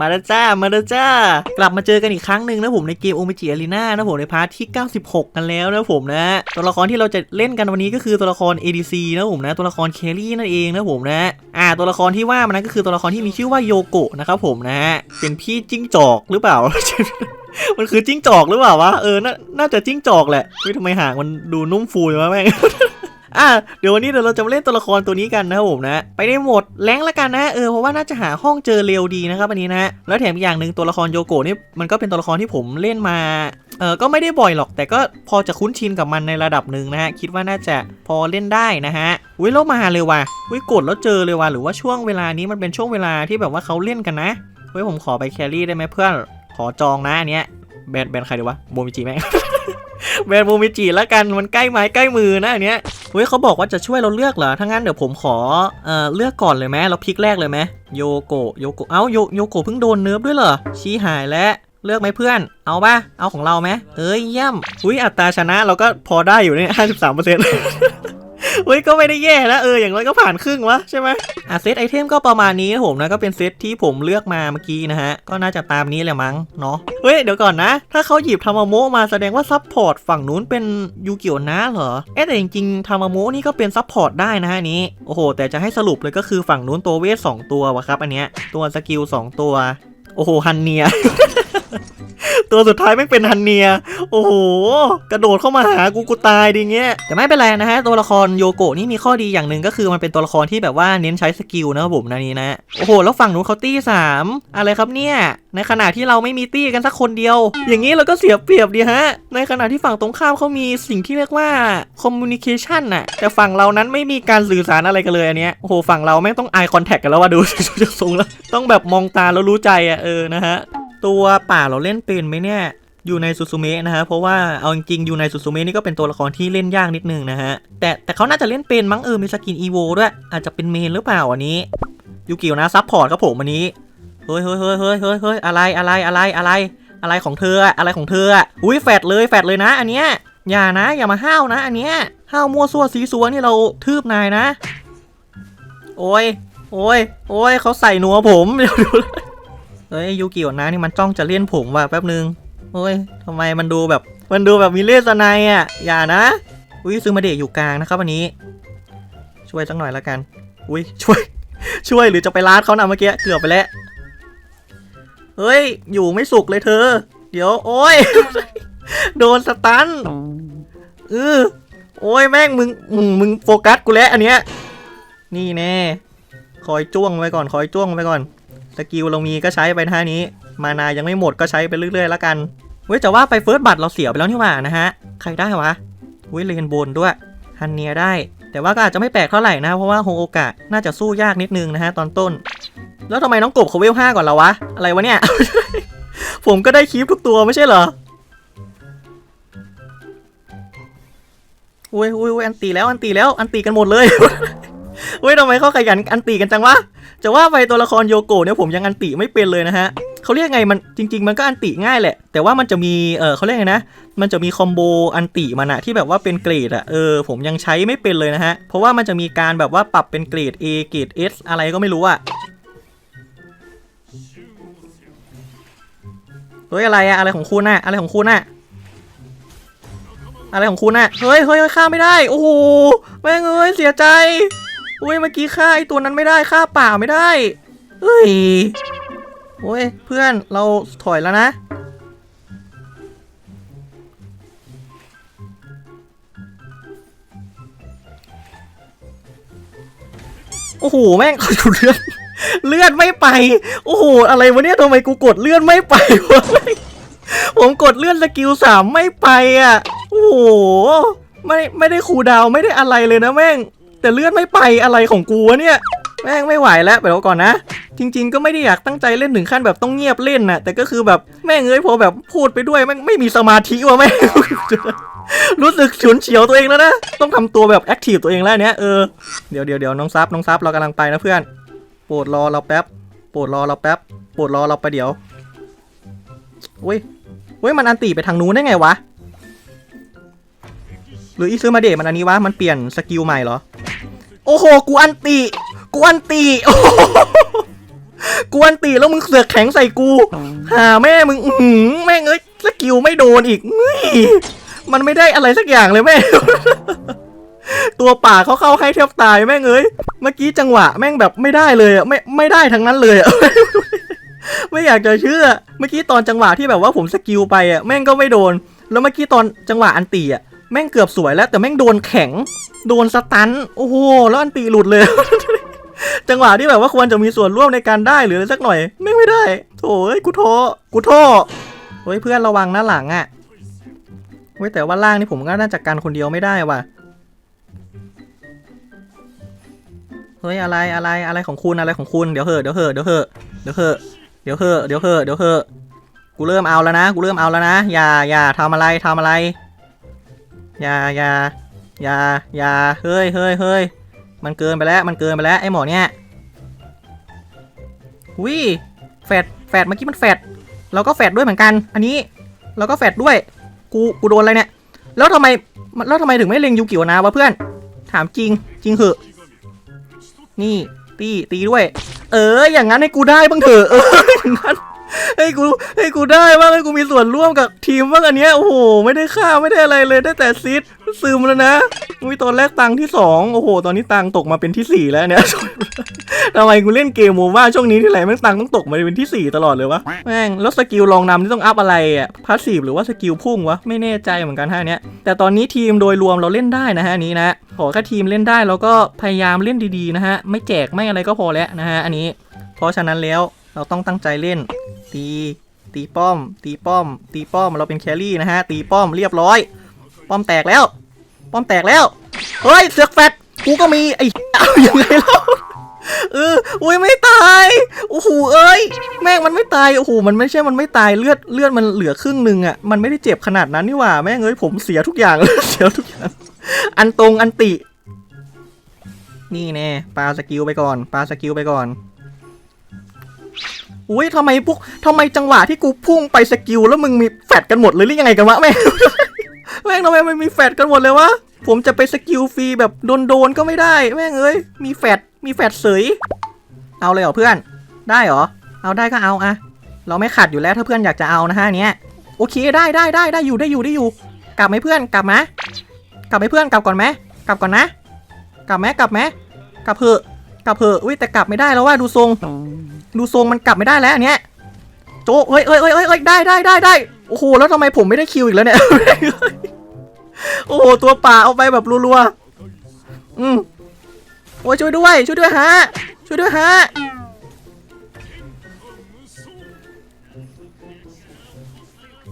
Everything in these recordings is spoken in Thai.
มาแล้วจ้า มาแล้วจ้า กลับมาเจอกันอีกครั้งหนึ่งนะผมในเกมโอเมจิอารีนานะผมในพาร์ทที่ 96 กันแล้วนะผมนะ ตัวละครที่เราจะเล่นกันวันนี้ก็คือตัวละคร ADC นะผมนะ ตัวละครเคลลี่นั่นเองนะผมนะ อ่า ตัวละครที่ว่ามันก็คือตัวละครที่มีชื่อว่าโยโกะนะครับผมนะ เป็นพี่จิ้งจอกหรือเปล่า มันคือจิ้งจอกหรือเปล่าวะ เออ น่าน่าจะจิ้งจอกแหละทำไมหางมันดูนุ่มฟูเลยวะแม่ง อะเดี๋ยววันนี้เดี๋ยวเราจะมาเล่นตัวละครตัวนี้กันนะครับผมนะ ไปในโหมดแรงละกันนะเออเพราะว่าน่าจะหาห้องเจอเร็วดีนะครับอันนี้นะแล้วแถมอีกอย่างหนึ่งตัวละครโยโกะนี่มันก็เป็นตัวละครที่ผมเล่นมาเออก็ไม่ได้บ่อยหรอก แต่ก็พอจะคุ้นชินกับมันในระดับหนึ่งนะฮะคิดว่าน่าจะพอเล่นได้นะฮะวิเรามาเลยว่ะวิกดแล้วเจอเลยว่ะหรือว่าช่วงเวลานี้มันเป็นช่วงเวลาที่แบบว่าเขาเล่นกันนะเว้ยผมขอไปแครี่ได้ไหมเพื่อนขอจองนะอันเนี้ยแบนแบนใครดีวะโบมิจิแม่ แบนโบมิจิแล้วกันมันใกล้ไม้ใกล้มือนะอันเนี้ยเฮ้ยเขาบอกว่าจะช่วยเราเลือกเหรอถ้างั้นเดี๋ยวผมขอเอ่อเลือกก่อนเลยไหมเราพลิกแรกเลยไหมโยโกะโยโกะเอ้าโยโยโกะเพิ่งโดนเนิร์ฟด้วยเหรอชี้หายแล้วเลือกไหมเพื่อน เอาป่ะ เอาของเราไหมเอ้ยเยี่ยม อุ้ยอัตราชนะเราก็พอได้อยู่เนี่ยห้าสิบสามเปอร์เซ็นต์ เฮ้ยก็ไม่ได้แย่นะเอออย่างน้อยก็ผ่านครึ่งวะใช่ไหมอะเซตไอเทมก็ประมาณนี้นะผมนะก็เป็นเซตที่ผมเลือกมาเมื่อกี้นะฮะก็น่าจะตามนี้แหละมั้งเนาะเฮ้ยเดี๋ยวก่อนนะ ถ้าเขาหยิบทามาโมะมาแสดงว่าซับพอร์ตฝั่งนู้นเป็นยูเกียวนะเหรอเอ๊ะแต่จริงๆทามาโมะนี่ก็เป็นซับพอร์ตได้นะฮะนี้โอ้โห แต่จะให้สรุปเลยก็คือฝั่งนู้นตัวเวทสองตัววะครับอันเนี้ยตัวสกิลสองตัวโอ้โหฮันเนีย ตัวสุดท้ายแม่งเป็นฮันเนีย โอ้โห กระโดดเข้ามาหากูกูตายดิเงี้ย แต่ไม่เป็นไรนะฮะ ตัวละครโยโกะนี่มีข้อดีอย่างหนึ่งก็คือมันเป็นตัวละครที่แบบว่าเน้นใช้สกิลนะครับผมนะนี่นะ โอ้โห แล้วฝั่งนู้นเขาตี้สามอะไรครับเนี่ย ในขณะที่เราไม่มีตี้กันสักคนเดียว อย่างนี้เราก็เสียเปรียบดีฮะ ในขณะที่ฝั่งตรงข้ามเขามีสิ่งที่เรียกว่า communication น่ะ แต่ฝั่งเรานั้นไม่มีการสื่อสารอะไรกันเลยอันเนี้ย โอ้โห ฝั่งเราแม่งต้อง eye contact กันแล้วว่าดูจะทรงแล้ว ต้องแบบมองตาแล้วรู้ใจอะเออนะฮะ ตัวป่าเราเล่นเป็นไหมเนี่ยอยู่ในซูซูเมะนะฮะเพราะว่าเอาจริงๆอยู่ในซูซูเมะนี่ก็เป็นตัวละครที่เล่นยากนิดนึงนะฮะแต่แต่เขาน่าจะเล่นเป็นมั้งเออมีสกินอีโวด้วยอาจจะเป็นเมนหรือเปล่าอันนี้ยูกิวนะซับพอร์ตครับผมอันนี้เฮ้ยเฮ้ยเฮ้ยเฮ้ยเฮ้ยเฮ้ยอะไรอะไรอะไรอะไร อะไรของเธออะไรของเธออุ้ยแฟดเลยแฟดเลยนะ อันเนี้ยอย่านะอย่ามาห้าวนะ อันเนี้ยห้าวมั่วซั่วซีซัวนี่เราทืบนายนะ โอ้ยโอ้ยโอ้ยเขาใส่นัวผมเดี๋ยวดูเฮ้ย เฮ้ยยูกิโอนะนี่มันจ้องจะเล่นผมว่ะแป๊บนึงโอ้ยทำไมมันดูแบบ มันดูแบบมีเลสไนอะ อย่านะ อุ้ยซื้อมาเดะอยู่กลางนะครับวันนี้ ช่วยสักหน่อยละกัน อุ้ยช่วย ช่วยหรือจะไปลาดเขานะเมื่อกี้เกือบไปแล้วเฮ้ย อยู่ไม่สุกเลยเธอ เดี๋ยว โอ้ย โดนสตันเออโอ้ยแม่งมึงมึงมึงโฟกัสกูแล้วอันเนี้ย นี่แน่ คอยจ้วงไว้ก่อน คอยจ้วงไว้ก่อน สกิลเรามีก็ใช้ไปท่านี้ มานายังไม่หมดก็ใช้ไปเรื่อยๆแล้วกันเว้ยจะว่าไปเฟิร์สบัตรเราเสียไปแล้วนี่หว่านะฮะ ใครได้วะเว้ยเลนบนด้วยฮันเนียได้ แต่ว่าก็อาจจะไม่แปลกเท่าไหร่นะ เพราะว่าโฮโอกะน่าจะสู้ยากนิดนึงนะฮะตอนต้น แล้วทำไมน้องกบเขาเวลห้าก่อนแล้วะ อะไรวะเนี่ย ผมก็ได้คีปทุกตัวไม่ใช่เหรออุ้ยอุ้ยอุ้ยอันตีแล้วอันตีแล้วอันตีกันหมดเลย เว้ยทำไมเขาขยันอันตีกันจังวะจะว่าไปตัวละครโยโกะเนี่ยผมยังอันติไม่เป็นเลยนะฮะเขาเรียกไงมันจริง ๆ มันก็อันติง่ายแหละ แต่ว่ามันจะมีเออเขาเรียกไงนะ มันจะมีคอมโบอันติมันอะที่แบบว่าเป็นเกรดอะเออผมยังใช้ไม่เป็นเลยนะฮะ เพราะว่ามันจะมีการแบบว่าปรับเป็นเกรด A เกรด S อะไรก็ไม่รู้อะเฮ้ยอะไรอะอะไรของคุณอะอะไรของคุณอะอะไรของคุณอะเฮ้ยเฮ้ยเฮ้ยฆ่าไม่ได้ โอ้โหแม่งเอ้ยเสียใจ อุ้ยเมื่อกี้ฆ่าไอตัวนั้นไม่ได้ฆ่าป่าไม่ได้เฮ้ยโอ้ยเพื่อนเราถอยแล้วนะ โอ้โหแม่งเขาดูเลือดเลือดไม่ไป โอ้โหอะไรวะเนี่ยทำไมกูกดเลือดไม่ไปวะผมกดเลื่อนสกิลสามไม่ไปอะ โอ้โหไม่ไม่ได้คูดาวไม่ได้อะไรเลยนะแม่ง แต่เลื่อนไม่ไปอะไรของกูวะเนี่ยแม่งไม่ไหวแล้วเดี๋ยวก่อนนะ จริง ๆ ก็ไม่ได้อยากตั้งใจเล่นถึงขั้นแบบต้องเงียบเล่นน่ะแต่ก็คือแบบแม่งเอ้ยพอแบบพูดไปด้วยแม่งไม่มีสมาธิว่ะแม่งรู้สึกฉุนเฉียวตัวเองแล้วนะต้องทำตัวแบบแอคทีฟตัวเองแล้วเนี้ยเออเดี๋ยวเดี๋ยวเดี๋ยวน้องซับน้องซับเรากำลังไปนะเพื่อนโปรดรอเราแป๊บโปรดรอเราแป๊บโปรดรอเราไปเดี๋ยวอุ้ยอุ้ยมันอันตีไปทางนู้นได้ไงวะหรืออีซื้อมาเดมันอันนี้วะมันเปลี่ยนสกิลใหม่เหรอ โอ้โห กูอันติกูอันติโอ้โหกวนตีแล้วมึงเสือกแข็งใส่กู หาแม่มึงอื้อหือแม่งเอ้ยสกิลไม่โดนอีกมันไม่ได้อะไรสักอย่างเลยแม่ ตัวป่าเขาเข้าให้แทบตายแม่งเอ้ย เมื่อกี้จังหวะ แม่งแบบไม่ได้เลยอะไม่ไม่ได้ทั้งนั้นเลยอะไม่อยากจะเชื่อ เมื่อกี้ตอนจังหวะที่แบบว่าผมสกิลไปอะแม่งก็ไม่โดน แล้วเมื่อกี้ตอนจังหวะอันตีอะ แม่งเกือบสวยแล้วแต่แม่งโดนแข็ง โดนสตันโอ้โหแล้วอันตีหลุดเลย จังหวะที่แบบว่าควรจะมีส่วนร่วมในการได้หรืออะไรสักหน่อยแม่งไม่ได้โถ่เอ้ยกูท้อกูท้อเฮ้ยเพื่อนระวังนะหลังอะเว้ยแต่ว่าล่างนี่ผมก็น่าจะกันคนเดียวไม่ได้ว่ะเฮ้ยอะไรอะไรอะไรของคุณอะไรของคุณเดี๋ยวเหอะเดี๋ยวเหอะเดี๋ยวเหอะเดี๋ยวเหอะเดี๋ยวเหอะเดี๋ยวเหอะเดี๋ยวเหอะกูเริ่มเอาแล้วนะ กูเริ่มเอาแล้วนะ อย่าอย่าทำอะไรทำอะไร อย่าอย่าอย่าอย่าเฮ้ยเฮ้ยเฮ้ยมันเกินไปแล้วมันเกินไปแล้วไอ้หมอเนี่ยวิแฟดแฟดเมื่อกี้มันแฟดเราก็แฟดด้วยเหมือนกัน อันนี้เราก็แฟดด้วยกูกูโดนอะไรเนี่ยแล้วทำไมแล้วทำไมถึงไม่เล็งยูกิวนะวะเพื่อน ถามจริงจริงเหอะนี่ตีตีด้วย เอออย่างนั้นให้กูได้บ้างเถอะเอออย่างนั้น ให้กูให้กูได้บ้างให้กูมีส่วนร่วมกับทีมบ้างอันเนี้ยโอ้โหไม่ได้ค่าไม่ได้อะไรเลยได้แต่ซิดซึมแล้วนะอุ้ยตอนแรกตังค์ที่สองโอ้โห ตอนนี้ตังค์ตกมาเป็นที่สี่แล้วเนี่ยทำไมกูเล่นเกมโมว่าช่วงนี้ที่ไรแม่งตังค์ต้องตกมาเป็นที่สี่ตลอดเลยวะแม่งแล้วสกิลลองนำนี่ต้องอัพอะไรอะพาสซีฟหรือว่าสกิลพุ่งวะไม่แน่ใจเหมือนกันฮะเนี้ยแต่ตอนนี้ทีมโดยรวมเราเล่นได้นะฮะนนี้นะขอแค่ทีมเล่นได้แล้วก็พยายามเล่นดีๆนะฮะไม่แจกไม่อะไรก็พอแล้วนะฮะอันนี้ เพราะฉะนั้นแล้วเราต้องตั้งใจเล่น ตี ตีป้อม ตีป้อม ตีป้อม เราเป็นแครี่นะฮะ ตีป้อมเรียบร้อย ป้อมแตกแล้ว ป้อมแตกแล้ว เฮ้ย เสือกแฟดกูก็มี ไอ้เอายังไงเล่าเอออุ้ยไม่ตาย โอ้โห เอ้ย แม่งมันไม่ตาย โอ้โห มันไม่ใช่ มันไม่ตาย เลือด เลือดมันเหลือครึ่งหนึ่งอะ มันไม่ได้เจ็บขนาดนั้นนี่หว่า แม่งเอ้ย ผมเสียทุกอย่างเลยเสียทุกอย่าง อันตรง อันติ นี่แน่ ปาสกิลไปก่อน ปาสกิลไปก่อน อุ้ยทำไมพวกทำไมจังหวะที่กูพุ่งไปสกิลแล้วมึงมีแฟดกันหมดเลยหรือยังไงกันวะแม่งแม่งทำไมมันมีแฟดกันหมดเลยวะผมจะไปสกิลฟรีแบบโดนๆก็ไม่ได้แม่งเอ้ยมีแฟดมีแฟดเสยเอาเลยเหรอเพื่อน ได้เหรอเอาได้ก็เอาอะเราไม่ขัดอยู่แล้วถ้าเพื่อนอยากจะเอานะฮะเนี้ยโอเคได้ได้ได้ได้อยู่ได้อยู่ได้อยู่ กลับไหมเพื่อนกลับไหมกลับไหมเพื่อนกลับก่อนไหมกลับก่อนนะ กลับไหมกลับไหมกลับเพอะ กลับเพอะอุ้ยแต่กลับไม่ได้แล้วว่าดูทรง ดูทรงมันกลับไม่ได้แล้วอันเนี้ยโจเฮ้ยเฮ้ยเฮ้ยเฮ้ยเฮ้ยได้ได้ได้ได้โอ้โหแล้วทำไมผมไม่ได้คิวอีกแล้วเนี่ย โอ้โหตัวป่าเอาไปแบบรัวๆอืมโอ้ยช่วยด้วยช่วยด้วยฮะช่วยด้วยฮะ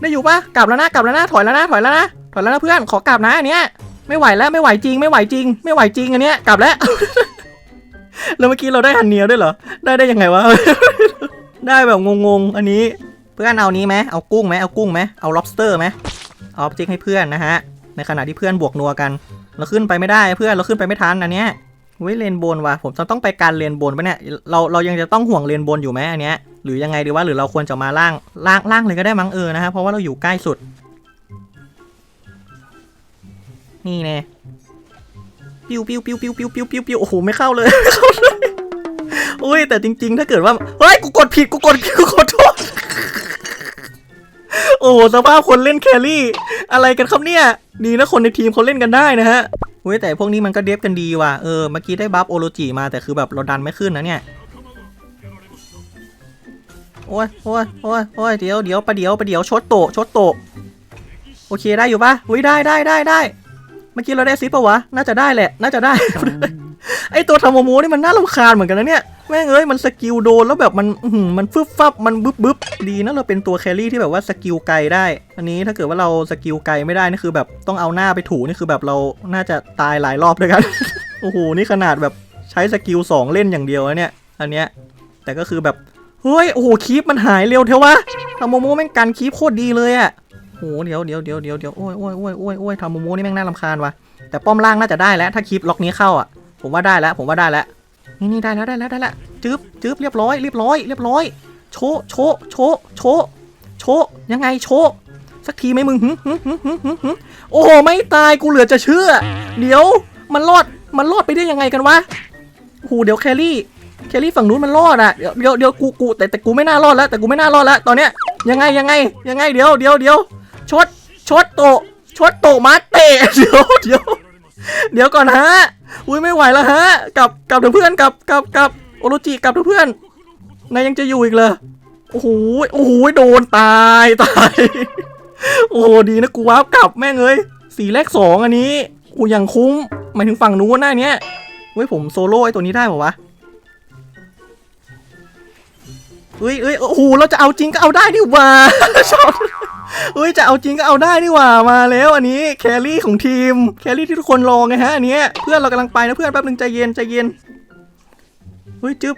ได้อยู่ปะกลับแล้วนะกลับแล้วนะถอยแล้วนะถอยแล้วนะถอยแล้วนะเพื่อนขอกลับนะอันเนี้ยไม่ไหวแล้วไม่ไหวจริง ไม่ไหวจริง ไม่ไหวจริงอันเนี้ยกลับแล้ว แล้วเมื่อกี้เราได้ฮันเนียวด้วยเหรอ ได้ได้ยังไงวะ ได้แบบงงๆ อันนี้ เพื่อนเอานี้ไหมเอากุ้งไหมเอากุ้งไหมเอา lobster ไหมเอาจิกให้เพื่อนนะฮะ ในขณะที่เพื่อนบวกนัวกัน เราขึ้นไปไม่ได้เพื่อนเราขึ้นไปไม่ทันอันเนี้ยเว้ยเลนบนว่ะผมจะต้องไปการเลนบนปะเนี่ยเราเรายังจะต้องห่วงเลนบนอยู่ไหมอันเนี้ยหรือยังไงดีว่าหรือเราควรจะมาล่างล่างล่างเลยก็ได้มั้งเออนะฮะเพราะว่าเราอยู่ใกล้สุด นี่แน่ ปิ้วปิ้วปิ้วปิ้วปิ้วปิ้วปิ้วปิ้วโอ้โหไม่เข้าเลยไม่เข้าเลยอุ้ยแต่จริง ๆ ถ้าเกิดว่าเฮ้ยกูกดผิดกูกดผิดกูขอโทษโอ้สภาพคนเล่นแครี่ อะไรกันครับเนี่ย ดีนะคนในทีมเขาเล่นกันได้นะฮะเว้ยแต่พวกนี้มันก็เดฟกันดีว่ะเออเมื่อกี้ได้บัฟโอโรจิมาแต่คือแบบเราดันไม่ขึ้นนะเนี่ยโอ้ยโอ้ยโอ้ยโอ้ยเดี๋ยวเดี๋ยวประเดี๋ยวประเดี๋ยวชดโตชดโตโอเคได้อยู่ปะอุ้ยได้ได้ได้ได้ เมื่อกี้เราได้ซิปปะวะ น่าจะได้แหละ น่าจะได้ ไอตัวทาโมโมนี่มันน่ารำคาญเหมือนกันนะเนี่ย แม่งเอ้ยมันสกิลโดนแล้วแบบมันอื้อหือมันฟึบฟับมันบึบบึบดีนะเราเป็นตัวแครี่ที่แบบว่าสกิลไกลได้ อันนี้ถ้าเกิดว่าเราสกิลไกลไม่ได้นี่คือแบบต้องเอาหน้าไปถูนี่คือแบบเรา น่าจะตายหลายรอบด้วยกัน โอ้โหนี่ขนาดแบบใช้สกิลสองเล่นอย่างเดียวนะเนี่ย อันเนี้ย แต่ก็คือแบบ เฮ้ย โอ้โห คีปมันหายเร็วเทวะทาโมโมแม่งกันคีปโคตรดีเลยอะโอ้โห เดี๋ยวเดี๋ยวเดี๋ยวเดี๋ยวเดี๋ยวโอ้ยโอ้ยโอ้ยโอ้ยโอ้ยทาโมโมนี่แม่งน่ารำคาญว่ะแต่ป้อมล่างน่าจะได้แล้ว ถ้าคีปล็อกนี้เข้าอะ ผมว่าได้แล้ว ผมว่าได้แล้ว นี่นี่ได้แล้วได้แล้วได้แล้วจึ๊บจึ๊บเรียบร้อยเรียบร้อยเรียบร้อย โชโชโชโชโชยังไงโชสักทีไหมมึงหึหึหึหึหึหึโอ้โหไม่ตายกูเหลือจะเชื่อ เดี๋ยวมันรอดมันรอดไปได้ยังไงกันวะโอ้โหเดี๋ยวแครี่แครี่ฝั่งนู้นมันรอดอะเดี๋ยวเดี๋ยวเดี๋ยวกูกูแต่แต่กูไม่น่ารอดแล้วแต่กูไม่น่ารอดแล้วตอนเนี้ยยังไงยังไงยังไงเดี๋ยวเดี๋ยวเดี๋ยว ชดชดโตชดโตมาเตะเดี๋ยวเดี๋ยวเดี๋ยวก่อนฮะอุ้ยไม่ไหวแล้วฮะกลับกลับเถอะเพื่อนกลับกลับกลับโอโรจิกลับเถอะเพื่อนนายยังจะอยู่อีกเลยโอ้โหโอ้โหโดนตายตายโอ้ดีนะกูวาร์ปกลับแม่งเอ้ยสี่แลกสองอันนี้กูยังคุ้มหมายถึงฝั่งนู้นหน้าเนี้ยเฮ้ยผมโซโล่ไอตัวนี้ได้ป่าวะเฮ้ยเฮ้ยโอ้โหเราจะเอาจริงก็เอาได้นี่ว่าชอบ เฮ้ยจะเอาจริงก็เอาได้นี่หว่ามาแล้วอันนี้แครี่ของทีมแครี่ที่ทุกคนรอไงฮะอันเนี้ยเพื่อนเรากำลังไปนะเพื่อนแป๊บนึงใจเย็นใจเย็นเฮ้ยจึ๊บ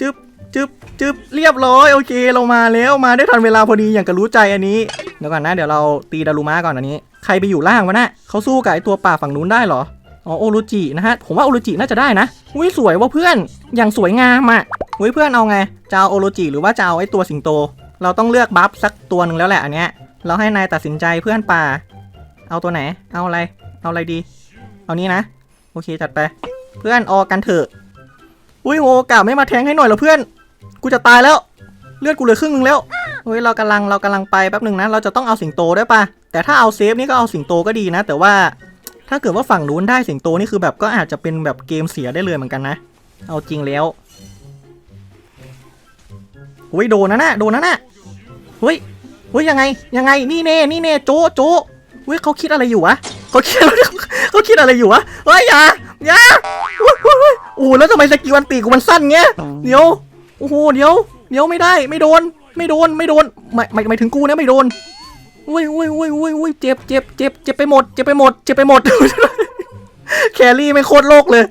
จึ๊บจึ๊บจึ๊บเรียบร้อยโอเคเรามาแล้วมาได้ทันเวลาพอดีอย่างกับรู้ใจอันนี้เดี๋ยวก่อนนะเดี๋ยวเราตีดารุมะก่อนอันนี้ ใครไปอยู่ล่างวะนะ่ะเขาสู้กับไอตัวป่าฝั่งนู้นได้เหรออ๋อโอรุจินะฮะผมว่าโอรุจิน่าจะได้นะอุ้ยสวยว่ะเพื่อนอย่างสวยงามอะ่ะอุ้ยเพื่อนเอาไงจะเอาโอรุจิหรือว่าจะเอาไอตัวสิงโต เราต้องเลือกบัฟสักตัวหนึ่งแล้วแหละอันเนี้ย เราให้นายตัดสินใจเพื่อนป่า เอาตัวไหน เอาอะไร เอาอะไรดี เอานี้นะ โอเคจัดไป เพื่อนออกันเถอะ อุ้ยโหกะไม่มาแทงให้หน่อยเหรอเพื่อน กูจะตายแล้ว เลือดกูเหลือครึ่งนึงแล้วเฮ้ยเรากำลังเรากำลังไปแป๊บหนึ่งนะ เราจะต้องเอาสิงโตด้วยปะแต่ถ้าเอาเซฟนี่ก็เอาสิงโตก็ดีนะ แต่ว่าถ้าเกิดว่าฝั่งนู้นได้สิงโตนี่คือแบบก็อาจจะเป็นแบบเกมเสียได้เลยเหมือนกันนะ เอาจริงแล้ว เฮ้ยโดนนะน่ะโดนนะน่ะเฮ้ยเฮ้ยยังไงยังไงนี่เน่นี่เน่โจโจเฮ้ยเขาคิดอะไรอยู่วะเขาคิดอะไรเขาคิดอะไรอยู่วะเฮ้ยอย่าอย่าโอ้โหแล้วทำไมสกิลวันตีกูมันสั้นเงี้ยเดี๋ยวโอ้โหเดี๋ยวเดี๋ยวไม่ได้ไม่โดน ไม่โดนไม่โดนไม่ไม่ไม่ถึงกูนะไม่โดนอุ้ยอุ้ยอุ้ยอุ้ยอุ้ยเจ็บเจ็บเจ็บเจ็บไปหมดเจ็บไปหมดเจ็บไปหมดแครี่ไม่โคตรโลกเลย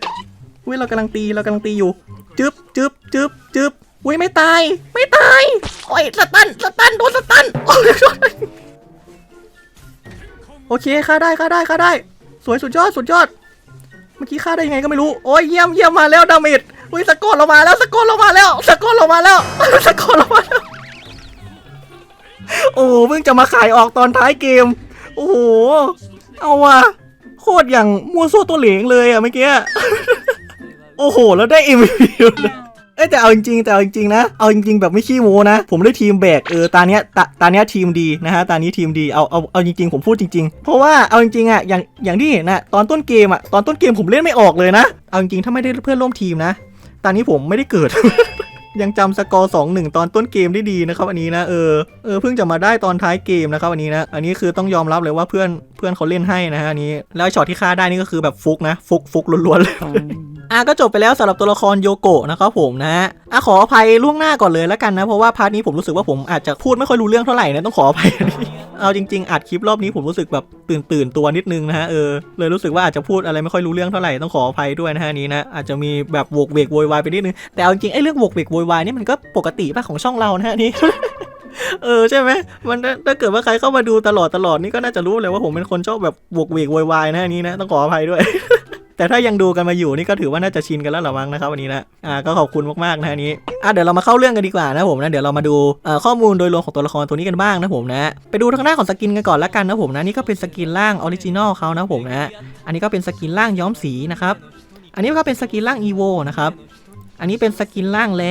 อุ้ยเรากำลังตีเรากำลังตีอยู่จึ๊บจึ๊บจึ๊บจึ๊บ อุ้ยไม่ตาย ไม่ตาย โอ้ยสตันสตันโดนสตันโอ้ยโอเคฆ่าได้ฆ่าได้ฆ่าได้ สวยสุดยอดสุดยอด เมื่อกี้ฆ่าได้ยังไงก็ไม่รู้ โอ้ยเยี่ยมเยี่ยมมาแล้วดาเมจอุ้ยสะกดเรามาแล้วสะกดเรามาแล้วสะกดเรามาแล้วสะกดเรามาแล้วโอ้เพิ่งจะมาขายออกตอนท้ายเกม โอ้โห เอาว่ะโคตรอย่างมัวซั่วตัวเหลงเลยอะเมื่อกี้ โอ้โห แล้วได้ MVP เลย เอ้ยแต่เอาจริงๆแต่เอาจริงๆนะเอาจริงๆแบบไม่ขี้โม้นะ ผมได้ทีมแบกเออตาเนี้ยตาตาเนี้ยทีมดีนะฮะตานี้ทีมดีเอาเอาเอาจริงๆผมพูดจริงๆ เพราะว่าเอาจริงๆอะอย่างอย่างที่เห็นอะตอนต้นเกมอะตอนต้นเกมผมเล่นไม่ออกเลยนะ เอาจริงๆถ้าไม่ได้เพื่อนร่วมทีมนะ ตอนนี้ผมไม่ได้เกิด ยังจำสกอร์สองหนึ่งตอนต้นเกมได้ดีนะครับอันนี้นะเออเออเพิ่งจะมาได้ตอนท้ายเกมนะครับอันนี้นะอันนี้คือต้องยอมรับเลยว่าเพื่อนเพื่อนเขาเล่นให้นะฮะอันนี้แล้วช็อตที่ฆ่าได้นี่ก็คือแบบฟุกนะ ฟุกฟุกล้วนๆเลย อะก็จบไปแล้วสำหรับตัวละครโยโกะนะครับผมนะฮะอะขออภัยล่วงหน้าก่อนเลยแล้วกันนะ เพราะว่าพาร์ทนี้ผมรู้สึกว่าผมอาจจะพูดไม่ค่อยรู้เรื่องเท่าไหร่นะต้องขออภัยเอาจริงๆอัดคลิปรอบนี้ผมรู้สึกแบบตื่นตื่นตัวนิดนึงนะฮะเออเลยรู้สึกว่าอาจจะพูดอะไรไม่ค่อยรู้เรื่องเท่าไหร่ต้องขออภัยด้วยนะฮะนี้นะอาจจะมีแบบโวกเวกโวยวายไปนิดนึงแต่เอาจริงไอ้เรื่องโวกเวกโวยวายนี่มันก็ปกติป่ะของช่องเรานะฮะนี้เออใช่ไหมมันถ้าเกิดว่าใครเข้ามาดูตลอดตลอดนี่ก็น่าจะรู้เลยว่าผมเป็นคนชอบแบบโวกเวกโวยวายนะฮะนี้นะต้องขออภัยด้วย แต่ถ้ายังดูกันมาอยู่นี่ก็ถือว่าน่าจะชินกันแล้วหรือมั้งนะครับวันนี้นะอ่าก็ขอบคุณมากๆนะอันนี้อะเดี๋ยวเรามาเข้าเรื่องกันดีกว่านะผมนะเดี๋ยวเรามาดูข้อมูลโดยรวมของตัวละครตัวนี้กันบ้างนะผมนะไปดูทางหน้าของสกินกันก่อนละกันนะผมนะนี่ก็เป็นสกินล่างออริจินอลเขานะผมนะอันนี้ก็เป็นสกินล่างย้อมสีนะครับอันนี้ก็เป็นสกินล่างอีโวนะครับอันนี้เป็นสกินล่างแล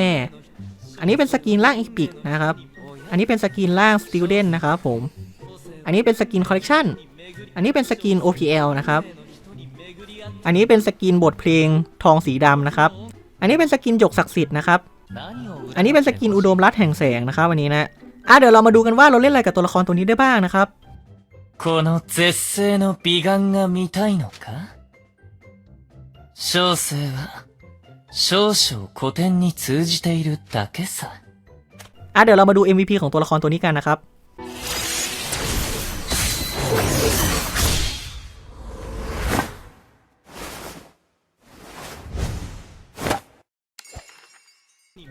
อันนี้เป็นสกินล่างอีพิกนะครับอันนี้เป็นสกินล่างสติลเดนนะครับผมอันนี้เป็นสกินคอลเลกชันอันนี้เป็นสกิน OPL นะครับ อันนี้เป็นสกินบทเพลงทองสีดำนะครับ อันนี้เป็นสกินหยกศักดิ์สิทธิ์นะครับ อันนี้เป็นสกินอุดมรัตน์แห่งแสงนะครับวันนี้นะ อ่ะเดี๋ยวเรามาดูกันว่าเราเล่นอะไรกับตัวละครตัวนี้ได้บ้างนะครับ この絶世の美顔が見たいのか小生は少々古典に通じているだけさ。 อ่ะเดี๋ยวเรามาดู MVP ของตัวละครตัวนี้กันนะครับ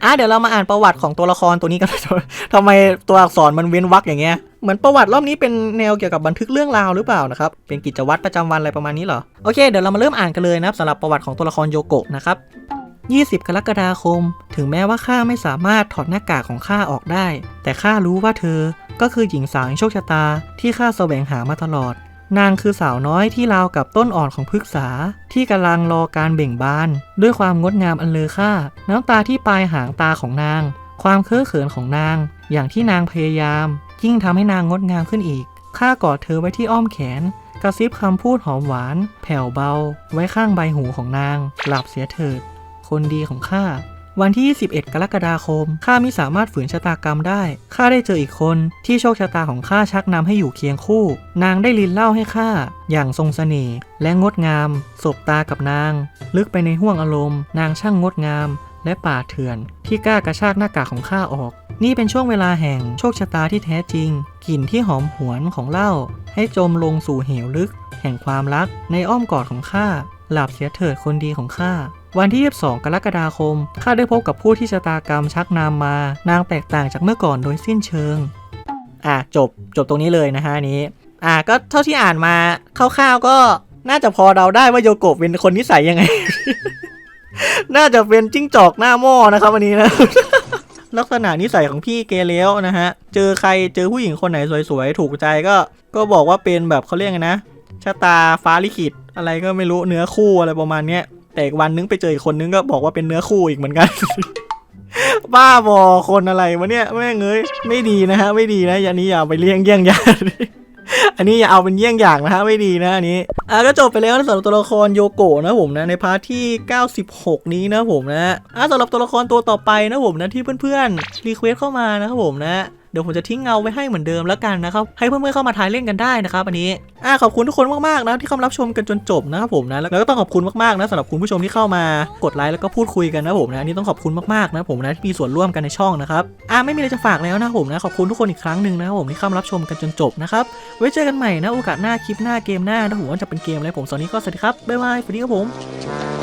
อะเดี๋ยวเรามาอ่านประวัติของตัวละครตัวนี้กันทำไมตัวอักษรมันเว้นวรรคอย่างเงี้ยเหมือนประวัติรอบนี้เป็นแนวเกี่ยวกับบันทึกเรื่องราวหรือเปล่านะครับ เป็นกิจวัตรประจำวันอะไรประมาณนี้เหรอ โอเค เดี๋ยวเรามาเริ่มอ่านกันเลยนะครับสำหรับประวัติของตัวละครโยโกะนะครับ20 กรกฎาคม ถึงแม้ว่าข้าไม่สามารถถอดหน้ากากของข้าออกได้ แต่ข้ารู้ว่าเธอก็คือหญิงสาวแห่งโชคชะตาที่ข้าแสวงหามาตลอด นางคือสาวน้อยที่ราวกับต้นอ่อนของพฤกษา ที่กำลังรอการเบ่งบาน ด้วยความงดงามอันเลอค่า น้ำตาที่ปลายหางตาของนาง ความเคอะเขินของนาง อย่างที่นางพยายาม ยิ่งทำให้นางงดงามขึ้นอีกข้ากอดเธอไว้ที่อ้อมแขน กระซิบคำพูดหอมหวาน แผ่วเบา ไว้ข้างใบหูของนาง หลับเสียเถิด คนดีของข้า วันที่ 21 กรกฎาคม ข้ามิสามารถฝืนชะตากรรมได้ ข้าได้เจออีกคนที่โชคชะตาของข้าชักนำให้อยู่เคียงคู่ นางได้ลินเล่าให้ข้าอย่างทรงเสน่ห์และงดงาม สบตากับนาง ลึกไปในห้วงอารมณ์ นางช่างงดงาม และป่าเถื่อน ที่กล้ากระชากหน้ากากของข้าออก นี่เป็นช่วงเวลาแห่งโชคชะตาที่แท้จริง กลิ่นที่หอมหวนของเหล้าให้จมลงสู่เหวลึก แห่งความรักในอ้อมกอดของข้าหลับเสียเถิดคนดีของข้า วันที่ 22 กรกฎาคม ข้าได้พบกับผู้ที่ชะตากรรมชักนามมา นางแตกต่างจากเมื่อก่อนโดยสิ้นเชิง อะจบจบตรงนี้เลยนะฮะนี้ อะก็เท่าที่อ่านมาคร่าวๆก็น่าจะพอเดาได้ว่าโยโกะเป็นคนนิสัยยังไง น่าจะเป็นจิ้งจอกหน้าหม้อนะครับวันนี้นะ ลักษณะนิสัยของพี่เกเลียวนะฮะ เจอใครเจอผู้หญิงคนไหนสวยๆ ถูกใจก็ ก็บอกว่าเป็นแบบเขาเรียกไงนะชะตาฟ้าลิขิตอะไรก็ไม่รู้เนื้อคู่อะไรประมาณเนี้ย แต่อีกวันนึงไปเจออีกคนนึงก็บอกว่าเป็นเนื้อคู่อีกเหมือนกัน บ้าบอคนอะไรวะเนี่ยแม่งเอ้ยไม่ดีนะฮะ ไม่ดีนะอย่างนี้อย่าไปเลี้ยงเยี่ยงอย่างอันนี้อย่าเอาเป็นเยี่ยงอย่างนะฮะไม่ดีนะอันนี้อะก็จบไปแล้วสำหรับตัวละครโยโกะนะผมนะในพาร์ทที่ 96 นี้นะผมนะอะสำหรับตัวละครตัวต่อไปนะผมนะที่เพื่อนๆรีเควสเข้ามานะครับผมนะ ดี๋ยวผมจะทิ้งเงาไว้ให้เหมือนเดิมแล้วกันนะครับให้เพื่อนๆเข้ามาทายเล่นกันได้นะครับอันนี้อะขอบคุณทุกคนมากๆนะที่เข้ารับชมกันจนจบนะครับผมนะแล้วก็ต้องขอบคุณมากๆนะสำหรับคุณผู้ชมที่เข้ามากดไลค์แล้วก็พูดคุยกันนะผมนะอันนี้ต้องขอบคุณมากๆนะผมนะที่มีส่วนร่วมกันในช่องนะครับอะไม่มีอะไรจะฝากแล้วนะผมนะขอบคุณทุกคนอีกครั้งหนึ่งนะผมที่เข้ารับชมกันจนจบนะครับไว้เจอกันใหม่นะโอกาสหน้าคลิปหน้าเกมหน้านะผมว่าจะเป็นเกมอะไรผมตอนนี้ก็สวัสดีครับบ๊ายบายสวัสดีครับผม